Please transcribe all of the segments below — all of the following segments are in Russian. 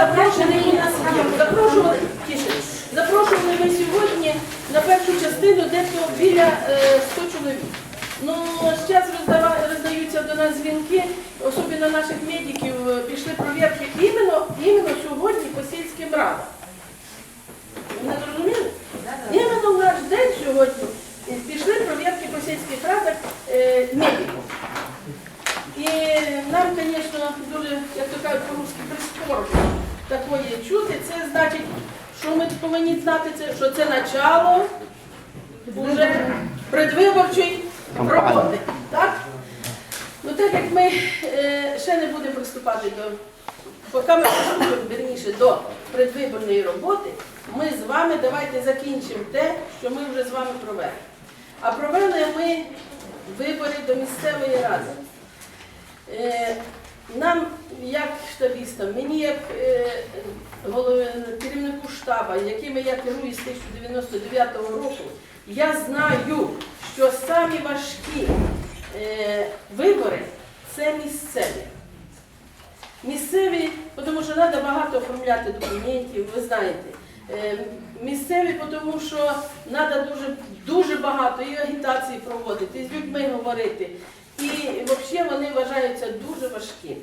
запрошений нас. Запрошували, запрошували ми сьогодні на першу частину дехто біля е, 100 чоловік. Ну, зараз роздаються до нас дзвінки, особливо наших медиків, е, пішли провірки іменно, іменно сьогодні по сільським радам. Ви не зрозуміли? Іменно в наш день сьогодні е, пішли провірки по сільських радах е, медиків. І нам, звісно, дуже, як то кажуть по-русски, прискорбно такое чути. Це значить, що ми повинні знати, це, що це начало вже предвиборчої роботи. Так? Ну так як ми е, ще не будемо приступати до, поки ми приступимо верніше до предвиборної роботи, ми з вами давайте закінчимо те, що ми вже з вами провели. А провели ми вибори до місцевої ради. Е, Нам, як штабістам, мені як е, голови- керівнику штаба, якими я керую з 1999 року, я знаю, що самі важкі е, вибори це місцеві. Місцеві, тому що треба багато оформляти документів, ви знаєте. Е, Місцеві, тому що треба дуже, дуже багато і агітації проводити, і з людьми говорити. І взагалі вони вважаються дуже важкі.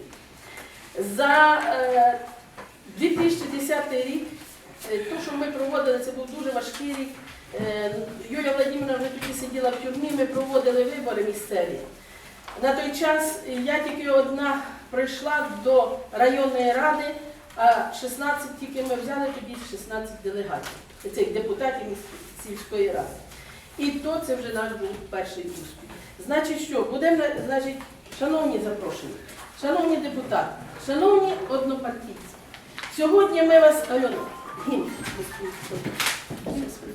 За е, 2010 рік, е, то, що ми проводили, це був дуже важкий рік. Е, Юлія Владимировна вже тоді сиділа в тюрмі, ми проводили вибори місцеві. На той час я тільки одна прийшла до районної ради, а 16 тільки ми взяли тоді 16 делегатів, цих депутатів сільської ради. І то це вже наш був перший успіх. Значить, що будемо, значить, шановні запрошені, шановні депутати, шановні однопартійці, сьогодні ми вас, Альона,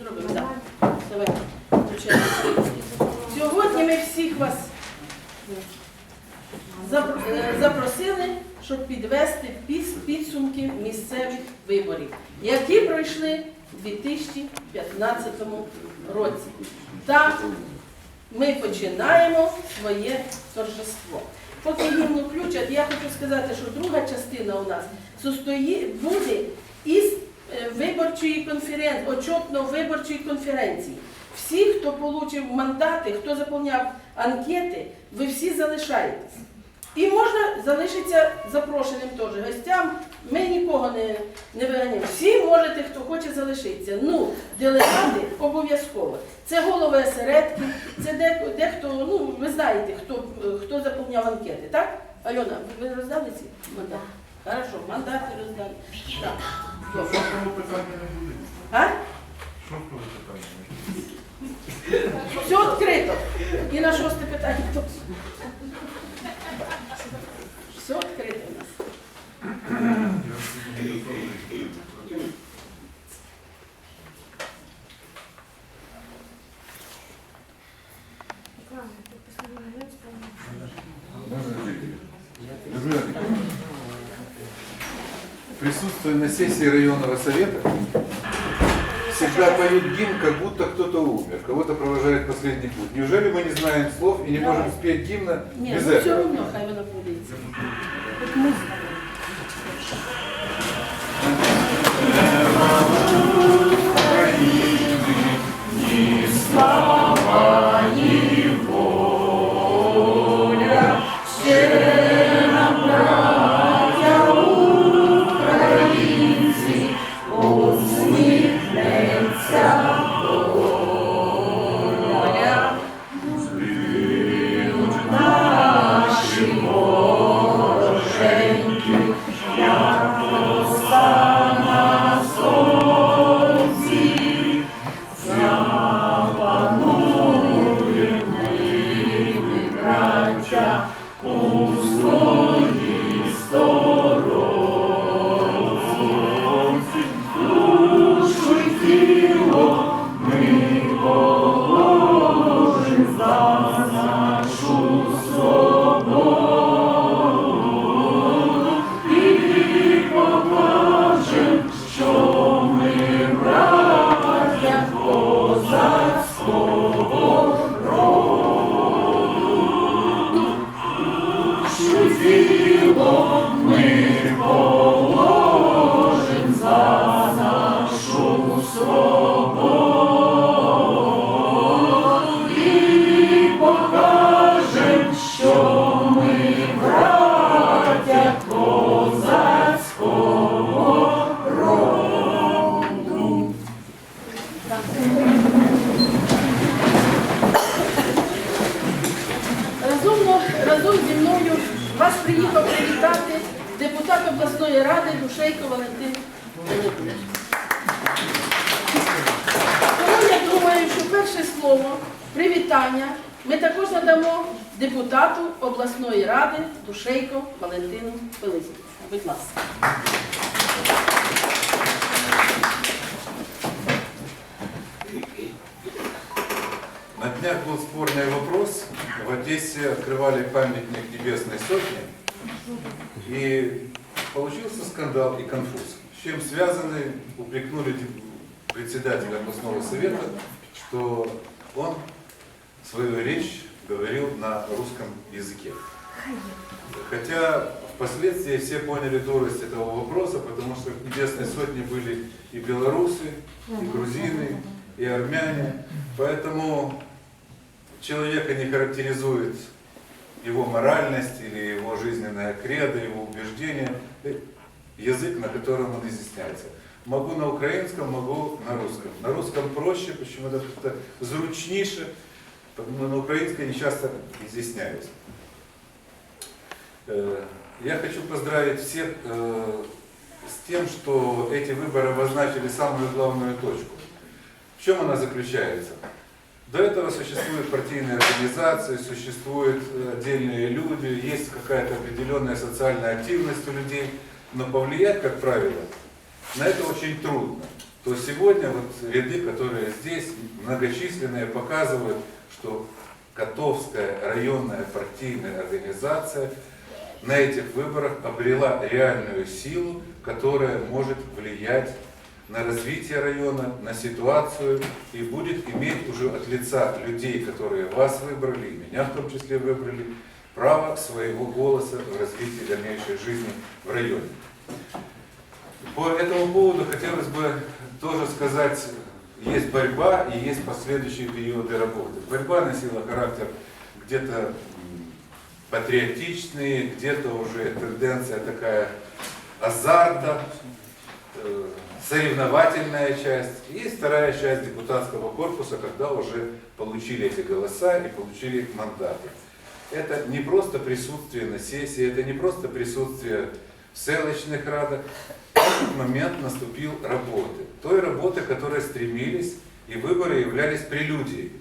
зробимо, так. Сьогодні ми всіх вас е, запросили, щоб підвести підсумки місцевих виборів, які пройшли у 2015 році. Та ми починаємо своє торжество. Поки гімну включать, я хочу сказати, що друга частина у нас буде із е, виборчої конференції, очотно-виборчої конференції. Всі, хто отримав мандати, хто заповняв анкети, ви всі залишаєтесь. І можна залишитися запрошеним теж гостям. Ми нікого не, не виганяємо. Всі можете, хто хоче залишитися. Ну, делегати обов'язково. Це голови осередки, це де- дехто, ну ви знаєте, хто, хто заповняв анкети, так? Альона, ви ви роздали ці мандати? Хорошо, мандати роздали. Так. Добре. А? Все відкрито. І на шосте питання. Все відкрито у нас. Присутствуя на сессии районного совета, всегда поют гимн, как будто кто-то умер, кого-то провожает последний путь. Неужели мы не знаем слов и не можем спеть гимна Ні, без ну все этого? одно хай вона буде. Ворожень Силу ми Бог. Вас приїхав привітати депутат обласної ради Душейко Валентин Володимирович. Тому я думаю, що перше слово привітання ми також надамо депутату обласної ради Душейко Валентину Пилипівичу. Будь ласка. На днях был спорный вопрос. В Одессе открывали памятник Небесной Сотни. И получился скандал и конфуз. С чем связаны, упрекнули председателя областного совета, что он свою речь говорил на русском языке. Хотя впоследствии все поняли дурость этого вопроса, потому что в Небесной Сотне были и белорусы, и грузины, и армяне. Поэтому человека не характеризует его моральность или его жизненная кредо, его убеждения, язык, на котором он изъясняется. Могу на украинском, могу на русском. На русском проще, почему-то как-то зручніше, потому на украинском не часто изъясняюсь. Э, Я хочу поздравить всех э, с тем, что эти выборы обозначили самую главную точку. В чем она заключается? До этого существуют партийные организации, существуют отдельные люди, есть какая-то определенная социальная активность у людей, но повлиять, как правило, на это очень трудно. То сегодня вот ряды, которые здесь многочисленные, показывают, что Котовская районная партийная организация на этих выборах обрела реальную силу, которая может влиять на развитие района, на ситуацию и будет иметь уже от лица людей, которые вас выбрали, меня в том числе выбрали, право своего голоса в развитии дальнейшей жизни в районе. По этому поводу хотелось бы тоже сказать, есть борьба и есть последующие периоды работы. Борьба носила характер где-то патриотичный, где-то уже тенденция такая азарта, соревновательная часть. И вторая часть депутатского корпуса, когда уже получили эти голоса и получили мандаты. Это не просто присутствие на сессии, это не просто присутствие в селочных радах. Этот момент наступил работы. Той работы, которой стремились, и выборы являлись прелюдией.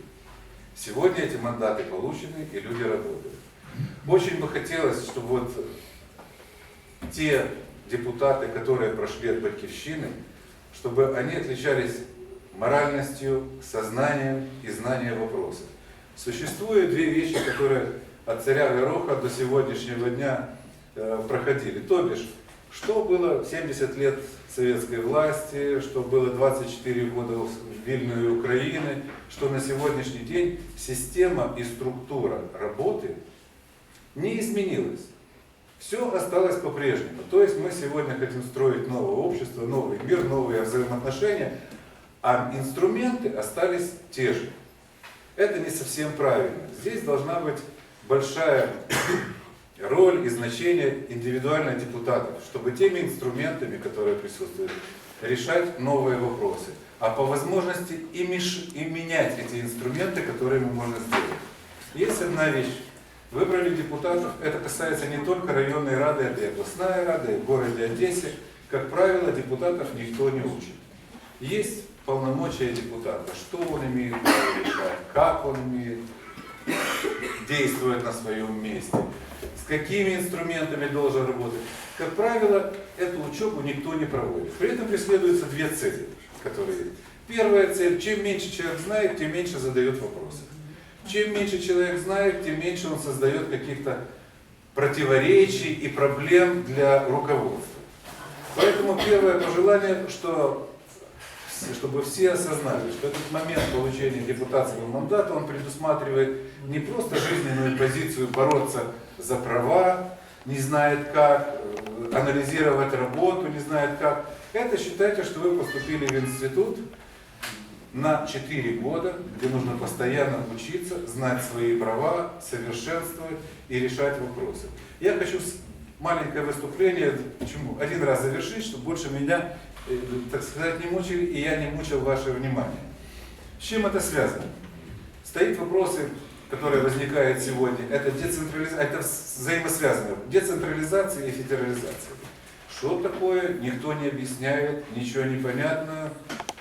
Сегодня эти мандаты получены, и люди работают. Очень бы хотелось, чтобы вот те депутаты, которые прошли от Батьковщины, чтобы они отличались моральностью, сознанием и знанием вопроса. Существуют две вещи, которые от царя Гороха до сегодняшнего дня э, проходили. То бишь, что было 70 лет советской власти, что было 24 года вильной Украины, что на сегодняшний день система и структура работы не изменилась. Все осталось по-прежнему. То есть мы сегодня хотим строить новое общество, новый мир, новые взаимоотношения, а инструменты остались те же. Это не совсем правильно. Здесь должна быть большая роль и значение индивидуальных депутатов, чтобы теми инструментами, которые присутствуют, решать новые вопросы. А по возможности и, меш- и менять эти инструменты, которые мы можем сделать. Есть одна вещь. Выбрали депутатов, это касается не только районной рады, это и областная рада, и в городе Одессе. Как правило, депутатов никто не учит. Есть полномочия депутата, что он имеет право как он имеет действовать на своем месте, с какими инструментами должен работать. Как правило, эту учебу никто не проводит. При этом преследуются две цели, которые. Первая цель, чем меньше человек знает, тем меньше задает вопросов. Чем меньше человек знает, тем меньше он создает каких-то противоречий и проблем для руководства. Поэтому первое пожелание, что чтобы все осознали, что этот момент получения депутатского мандата, он предусматривает не просто жизненную позицию бороться за права, не знает как, э, анализировать работу, не знает как. Это считайте, что вы поступили в институт на 4 года, где нужно постоянно учиться, знать свои права, совершенствовать и решать вопросы. Я хочу маленькое выступление, почему? Один раз завершить, чтобы больше меня, э, так сказать, не мучили, и я не мучил ваше внимание. С чем это связано? Стоит вопросы, которые возникают сегодня. Это децентрализация, это взаимосвязано. Децентрализация и федерализация. Что такое, никто не объясняет, ничего не понятно.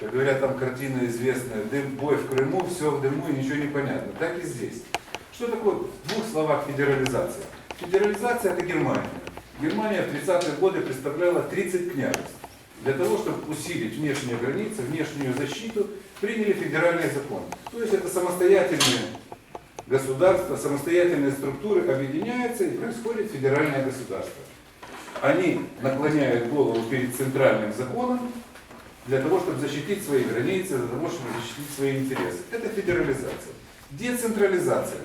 Как говорят, там картина известная, дым, бой в Крыму, все в дыму и ничего не понятно. Так и здесь. Что такое в двух словах федерализация? Федерализация это Германия. Германия в 30-е годы представляла 30 княжеств. Для того, чтобы усилить внешние границы, внешнюю защиту, приняли федеральный закон. То есть это самостоятельные государства, самостоятельные структуры объединяются и происходит федеральное государство. Они наклоняют голову перед центральным законом для того, чтобы защитить свои границы, для того, чтобы защитить свои интересы. Это федерализация. Децентрализация.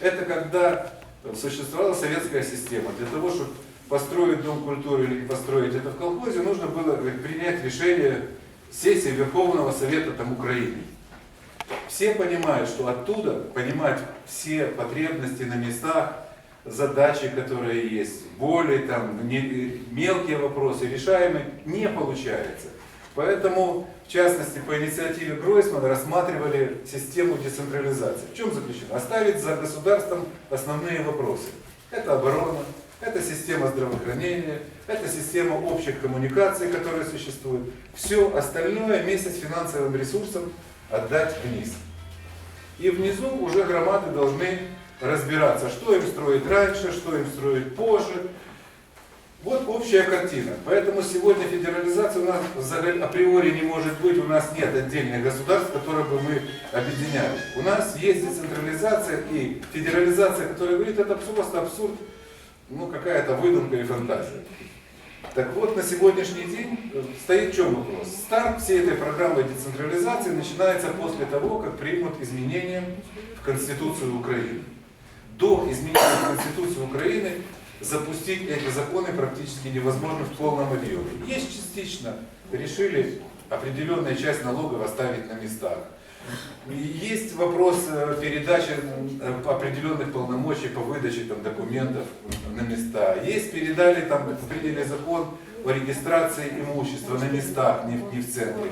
Это когда существовала советская система. Для того, чтобы построить дом культуры или построить это в колхозе, нужно было принять решение сессии Верховного Совета там, Украины. Все понимают, что оттуда понимать все потребности на местах, задачи, которые есть, боли, там, не- мелкие вопросы решаемые, не получается. Поэтому, в частности, по инициативе Гройсмана рассматривали систему децентрализации. В чем заключена? Оставить за государством основные вопросы. Это оборона, это система здравоохранения, это система общих коммуникаций, которые существуют. Все остальное вместе с финансовым ресурсом отдать вниз. И внизу уже громады должны разбираться, что им строить раньше, что им строить позже. Вот общая картина. Поэтому сегодня федерализация у нас априори не может быть, у нас нет отдельных государств, которые бы мы объединяли. У нас есть децентрализация и федерализация, которая говорит, это просто абсурд, ну какая-то выдумка и фантазия. Так вот, на сегодняшний день э, стоит в чем вопрос? Старт всей этой программы децентрализации начинается после того, как примут изменения в Конституцию Украины. До изменения в Конституцию Украины запустить эти законы практически невозможно в полном объеме. Есть частично, решили определенная часть налогов оставить на местах. Есть вопрос э, передачи э, определенных полномочий по выдаче там, документов на места. Есть передали, там, приняли закон о регистрации имущества на местах, не в, не в центре.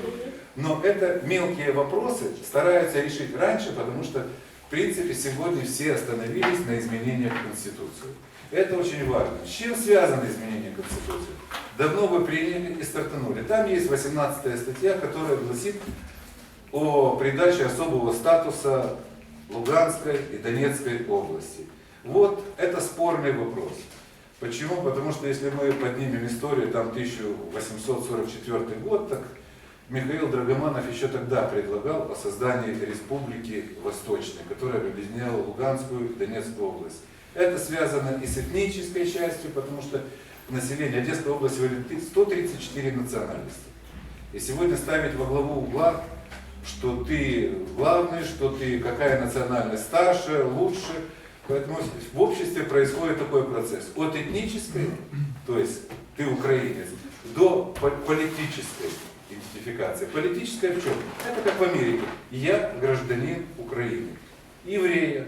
Но это мелкие вопросы стараются решить раньше, потому что, в принципе, сегодня все остановились на изменениях в Конституцию. Это очень важно. С чем связаны изменения Конституции? Давно вы приняли и стартанули. Там есть 18 статья, которая гласит о придаче особого статуса Луганской и Донецкой области. Вот это спорный вопрос. Почему? Потому что если мы поднимем историю, там 1844 год, так Михаил Драгоманов еще тогда предлагал о создании республики Восточной, которая объединяла Луганскую и Донецкую область. Это связано и с этнической частью, потому что население Одесской области говорит 134 национальности. И сегодня ставить во главу угла, что ты главный, что ты какая национальность старше, лучше. Поэтому в обществе происходит такой процесс. От этнической, то есть ты украинец, до по- политической идентификации. Политическая в чем? Это как в Америке. Я гражданин Украины. Еврея,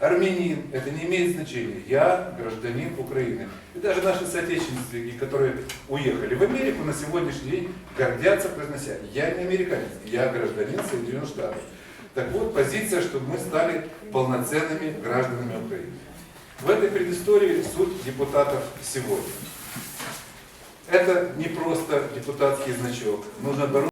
армянин, это не имеет значения. Я гражданин Украины. И даже наши соотечественники, которые уехали в Америку, на сегодняшний день гордятся, произнося, я не американец, я гражданин Соединенных Штатов. Так вот, позиция, чтобы мы стали полноценными гражданами Украины. В этой предыстории суть депутатов сегодня. Это не просто депутатский значок. Нужно бороться